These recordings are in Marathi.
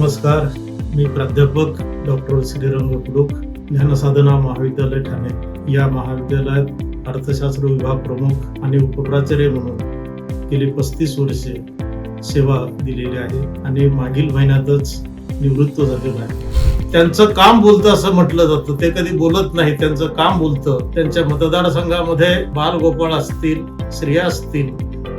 नमस्कार. मी प्राध्यापक डॉक्टर श्रीरंग कुडूक ज्ञानसाधना महाविद्यालय ठाणे. या महाविद्यालयात अर्थशास्त्र विभाग प्रमुख आणि उपप्राचार्य म्हणून गेली पस्तीस वर्षे सेवा दिलेली आहे आणि मागील महिन्यातच निवृत्त झालेलं आहे. त्यांचं काम बोलतं असं म्हटलं जातं. ते कधी बोलत नाही. त्यांचं काम बोलतं. त्यांच्या मतदारसंघामध्ये बालगोपाळ असतील स्त्रिया असतील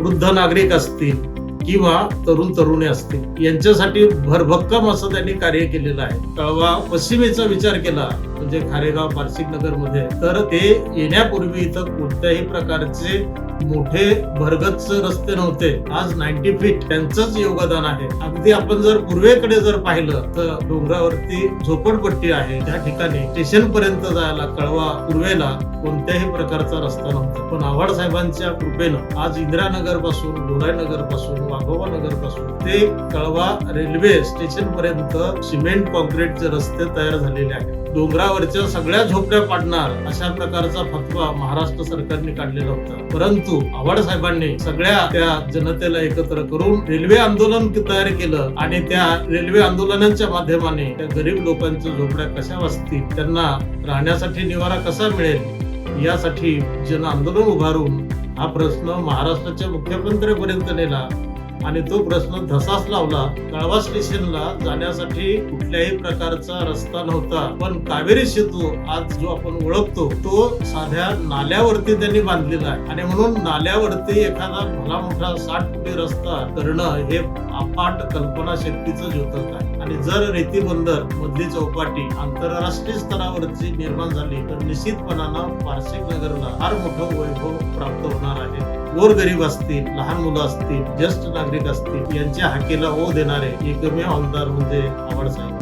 वृद्ध नागरिक असतील किंवा तरुण तरुणी असतील यांच्यासाठी भरभक्कम असं त्यांनी कार्य केलेलं आहे. कळवा पश्चिमेचा विचार केला म्हणजे खारेगाव पारसिक नगरमध्ये तर ते येण्यापूर्वी इथं कोणत्याही प्रकारचे मोठे भरगच रस्ते नव्हते. आज नाईन्टी फीट त्यांचंच योगदान आहे. अगदी आपण जर पूर्वेकडे जर पाहिलं तर डोंगरावरती झोपडपट्टी आहे. त्या ठिकाणी स्टेशन पर्यंत जायला कळवा पूर्वेला कोणत्याही प्रकारचा रस्ता नव्हता. पण आव्हाड साहेबांच्या कृपेनं आज इंदिरानगरपासून नगरपासून वाघोबा नगरपासून ते कळवा रेल्वे स्टेशन पर्यंत सिमेंट कॉन्क्रीटचे रस्ते तयार झालेले आहेत. डोंगरावरच्या सगळ्या झोपड्या पाडणार अशा प्रकारचा फतवा महाराष्ट्र सरकारने काढलेला होता. परंतु आव्हाड साहेबांनी सगळ्या त्या जनतेला एकत्र करून रेल्वे आंदोलन तयार केलं आणि त्या रेल्वे आंदोलनाच्या माध्यमाने त्या गरीब लोकांच्या झोपड्या कशा वाचतील त्यांना राहण्यासाठी निवारा कसा मिळेल यासाठी जन आंदोलन उभारून हा प्रश्न महाराष्ट्राच्या मुख्यमंत्र्यापर्यंत नेला. आणि तो प्रश्न धसाच लावला कळवा स्टेशनला जाण्यासाठी कुठल्याही प्रकारचा रस्ता नव्हता. पण कावेरी सेतू आज जो आपण ओळखतो तो साध्या नाल्यावरती त्यांनी बांधलेला आहे. आणि म्हणून नाल्यावरती एखादा भला मोठा साठ फुटी रस्ता करणं हे अफाट कल्पना शक्तीचं द्योतक आहे. आणि जर रेती बंदर मधली चौपाटी आंतरराष्ट्रीय स्तरावरची निर्माण झाली तर निश्चितपणानं पारसिक नगरला फार मोठं वैभव प्राप्त होणार आहे. गोरगरीब असतील लहान मुलं असतील ज्येष्ठ नागरिक असतील यांच्या हाकेला ओ देणारे एकमेव आमदार म्हणजे आवडसाहेब